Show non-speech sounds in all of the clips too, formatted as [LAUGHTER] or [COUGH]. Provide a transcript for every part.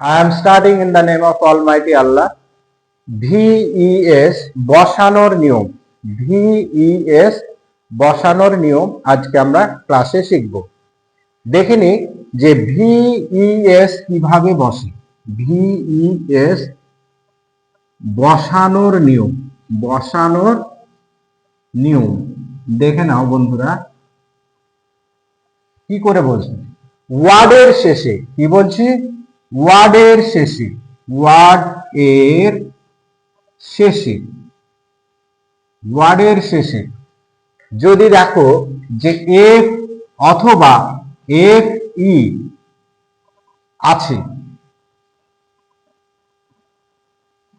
I am starting in the name of Almighty Allah. VES বসানোর নিয়ম। VES বসানোর নিয়ম। আজকে আমরা ক্লাসে শিখব। দেখে নি যে ভিইএস কীভাবে বসে। ভিইএস বসানোর নিয়ম। বসানোর নিয়ম। দেখে নাও বন্ধুরা। কি করে বলছি? ওয়ার্ডের শেষে কি বলছি? ওয়ার্ডের শেষে, ওয়ার্ড এর শেষে, ওয়ার্ডের শেষে। যদি দেখো যে এফ অথবা এফ ই আছে,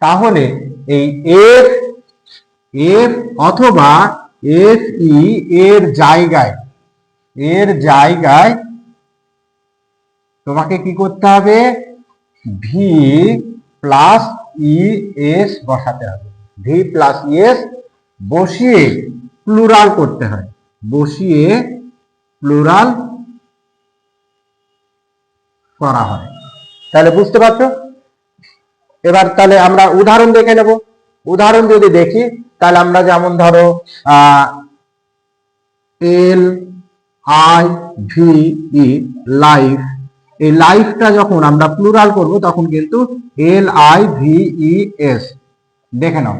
তাহলে এই এফ এফ অথবা এফ ই এর জায়গায় এর জায়গায় তোমাকে কি করতে হবে? ভি প্লাস ই এস বসাতে হবে। ভি প্লাস এস বসিয়ে প্লুরাল করতে হয়। বসিয়ে প্লুরাল করা হয়। তাহলে বুঝতে পারছ? এবার তাহলে আমরা উদাহরণ দেখে নেব। উদাহরণ যদি দেখি, তাহলে আমরা যেমন ধরো L I V E life এই লাইফটা যখন আমরা প্লুরাল করব, তখন কিন্তু L I V E S দেখে নাও।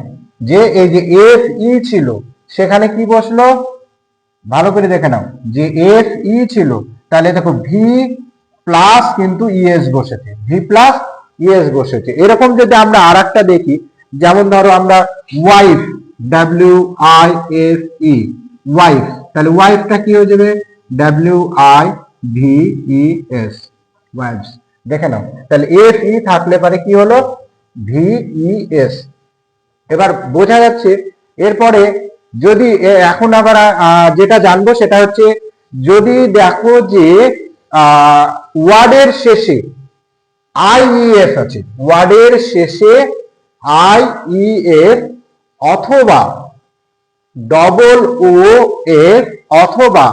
যে এই যে এফ ই ছিল, সেখানে কি বসল? ভালো করে দেখে নাও। যে এফ ই ছিল, তাহলে দেখো ভি প্লাস কিন্তু ইএস বসেছে। ভি প্লাস ইএস বসেছে। এরকম যদি আমরা আর দেখি, যেমন ধরো আমরা wife W I F E wife তাহলে ওয়াইফটা কি হয়ে যাবে? W I V E S wifes দেখে নাও। তাহলে এফ ই থাকলে পারে কি হলো? ভি ই এস এবার বোঝা যাচ্ছে, এরপরে যদি এখন আবার যেটা জানব সেটা হচ্ছে, যদি দেখো যে ওয়ার্ডের শেষে আইইএফ আছে, ওয়ার্ডের শেষে আইইএফ অথবা ডবল ও এফ অথবা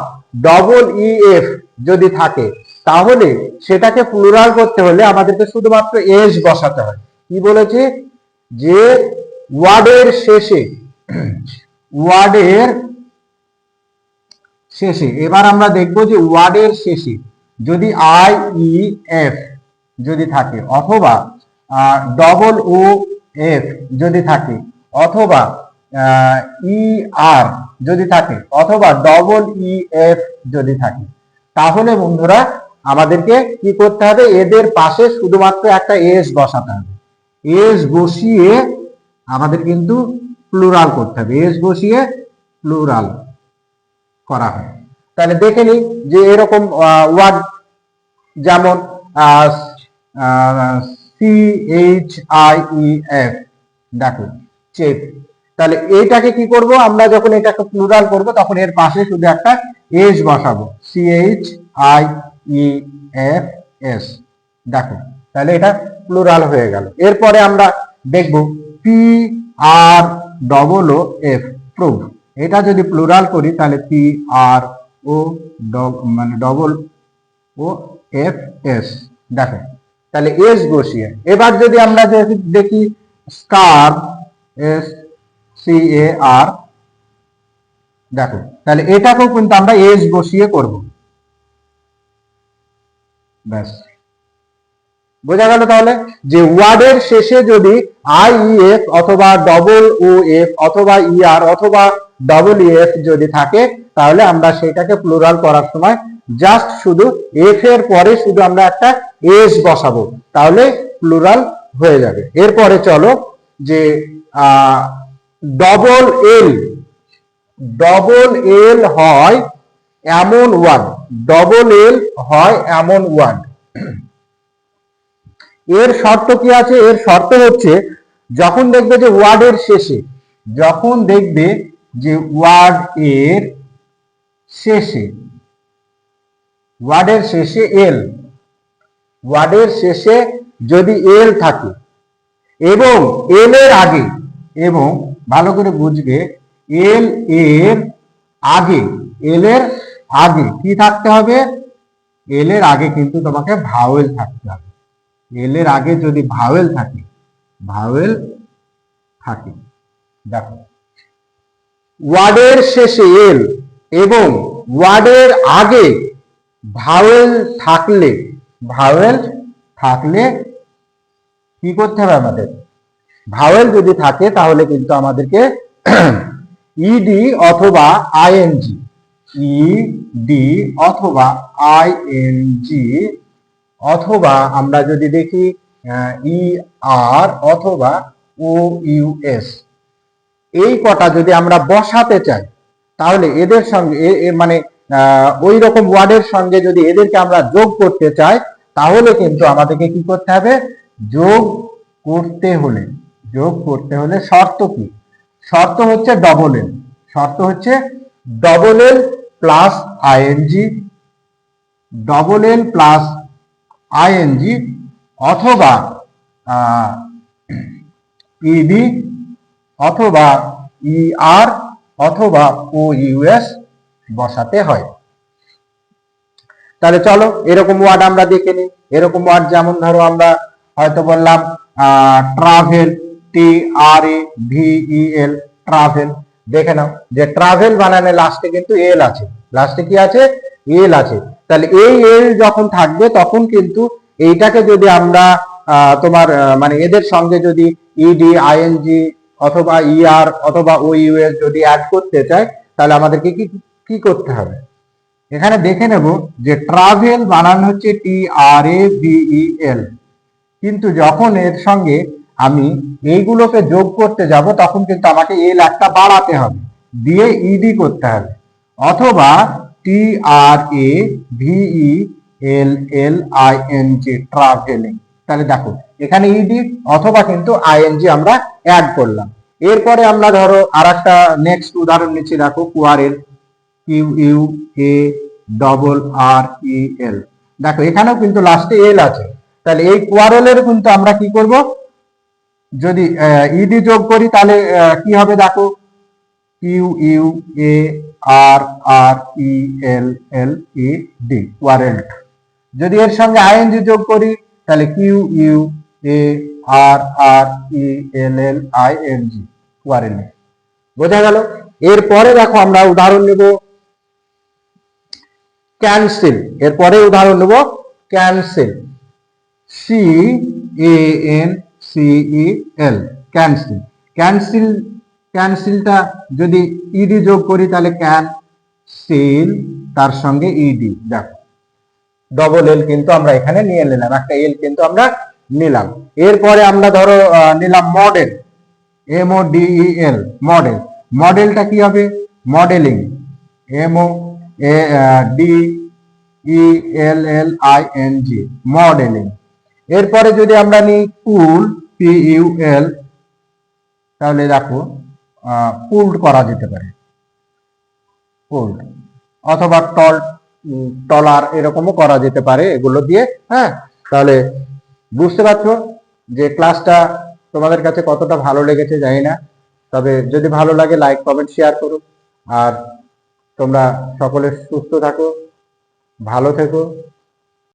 ডবল ইএফ যদি থাকে তাহলে সেটাকে প্লুরাল করতে হলে আমাদেরকে শুধুমাত্র এস বসাতে হয়। কি বলেছি? যে ওয়ার্ডের শেষে ওয়ার্ডের শেষে, এবার আমরা দেখব যে ওয়ার্ডের শেষে যদি আই ই এফ যদি থাকে, অথবা ডবল ও এফ যদি থাকে, অথবা ই আর যদি থাকে, অথবা ডবল ই এফ যদি থাকে, তাহলে বন্ধুরা আমাদেরকে কি করতে হবে? এদের পাশে শুধুমাত্র একটা এস বসাতে হবে। এস বসিয়ে আমাদের কিন্তু প্লুরাল করতে হবে। এস বসিয়ে প্লুরাল করা হয়। তাহলে দেখে নিই যে এরকম ওয়ার্ড যেমন C H I E F দেখো চেক তাহলে এইটাকে কি করব? আমরা যখন এটাকে প্লুরাল করব, তখন এর পাশে শুধু একটা এস বসাবো। C H I E F S দেখো, তাহলে এটা প্লুরাল হয়ে গেল। এরপরে আমরা দেখব P R double O F prove এটা যদি প্লুরাল করি, তাহলে পি আর ও মানে ডবল ও এফ এস দেখো, তাহলে এস বসিয়ে। এবার যদি আমরা দেখি star S C A R দেখো, তাহলে এটাকেও কিন্তু আমরা এস বসিয়ে করব। ব্যাস। বোঝা গেল তাহলে যে ওয়ার্ডের শেষে যদি আই এফ অথবা ডবল ও এফ অথবা ই আর অথবা ডবল এফ যদি থাকে, তাহলে আমরা সেটাকে প্লুরাল করার সময় জাস্ট শুধু এফ এর পরে শুধু আমরা একটা এস বসাবো, তাহলে প্লুরাল হয়ে যাবে। এরপরে চলো যে ডবল এল ডবল এল হয় এমন ওয়ার্ড ডবল এল হয় এমন ওয়ার্ড। এর শর্ত কি আছে? এর শর্ত হচ্ছে, যখন দেখবে যে ওয়ার্ডের শেষে, যখন দেখবে যে ওয়ার্ড এর শেষে ওয়ার্ডের শেষে এল ওয়ার্ডের শেষে যদি এল থাকে, এবং এল এর আগে, এবং ভালো করে বুঝবে এল এর আগে এল এর আগে কি থাকতে হবে? এল এর আগে কিন্তু তোমাকে ভাওয়েল থাকতে হবে। এল এর আগে যদি ভাওয়েল থাকে ভাওয়েল থাকে। দেখো। ওয়ার্ডের শেষে এল এবং ওয়ার্ডের আগে ভাওয়েল থাকলে ভাওয়েল থাকলে কি করতে হবে আমাদের? ভাওয়েল যদি থাকে তাহলে কিন্তু আমাদেরকে [CLEARS THROAT] ইডি অথবা আইএনজি ইডি অথবা আইএনজি অথবা আমরা যদি দেখি ই আর অথবা ও ইউএস এই কটা যদি আমরা বসাতে চাই, তাহলে এদের সঙ্গে মানে ওই রকম ওয়ার্ডের সঙ্গে যদি এদেরকে আমরা যোগ করতে চাই, তাহলে কিন্তু আমাদেরকে কি করতে হবে? যোগ করতে হলে, যোগ করতে হলে শর্ত কি? শর্ত হচ্ছে ডবল এল শর্ত হচ্ছে double L plus I N G double L plus I N G অথবা ইডি অথবা ইআর অথবা ও ইউএস বসাতে হয়। তাহলে চলো, এরকম ওয়ার্ড আমরা দেখে নিই। এরকম ওয়ার্ড যেমন ধরো আমরা হয়তো বললাম travel T R A V E L travel দেখে নাও যে ট্রাভেল বানানে লাস্টে কিন্তু এল আছে। লাস্টে কি আছে? এল আছে। তাহলে এই এল যখন থাকবে, তখন কিন্তু এইটাকে যদি আমরা তোমার মানে এদের সঙ্গে যদি ইডি আইএনজি অথবা ইআর অথবা ও ইউএস যদি অ্যাড করতে চাই, তাহলে আমাদেরকে কি কি করতে হবে? এখানে দেখে নেব যে ট্রাভেল বানান হচ্ছে টি আর এ ভিই এল কিন্তু যখন এর সঙ্গে আমি এইগুলোকে যোগ করতে যাব, তখন কিন্তু আমাকে এল লাখটা বাড়াতে হবে, দিয়ে ইডি করতে হবে। অথবা T R A V E L L I N G travelling তাহলে দেখো, এখানে ইডি অথবা কিন্তু আইএনজি আমরা অ্যাড করলাম। এরপরে আমরা ধরো আর একটা নেক্সট উদাহরণ নিচ্ছি, দেখো quarrel Q U A double R E L দেখো, এখানেও কিন্তু লাস্টে এল আছে। তাহলে এই কোয়ারেলের কিন্তু আমরা কি করব? যদি ইডি যোগ করি, তাহলে কি হবে দেখো? Q U A R R E L L E D quarrel যদি এর সঙ্গে আইএনজি যোগ করি, তাহলে Q U A R R E L L I N G quarrel বোঝা গেল? এরপরে দেখো আমরা উদাহরণ নেব ক্যান্সেল এরপরে উদাহরণ নেব cancel C A N C E L cancel cancel ক্যান্সেলটা যদি ইডি যোগ করি, তাহলে ক্যান সেল তার সঙ্গে ইডি দেখো। ডবল এল কিন্তু আমরা এখানে নিয়ে নিলাম, একটা এল কিন্তু আমরা নিলাম। এরপরে আমরা ধরো নিলাম model M O D E L model মডেলটা কি হবে? Modelling M O D E L L I N G modelling এরপরে যদি আমরা নিই পুল পি ইউ এল তাহলে দেখো পুল্ড করা যেতে পারে। পুল্ড অথবা টল টলার এরকমও করা যেতে পারে এগুলো দিয়ে হ্যাঁ? তাহলে বুঝতে পারছ যে ক্লাসটা তোমাদের কাছে কতটা ভালো লেগেছে, জানি না। তবে যদি ভালো লাগে লাইক কমেন্ট শেয়ার করো। আর তোমরা সকলে সুস্থ থাকো, ভালো থেকো।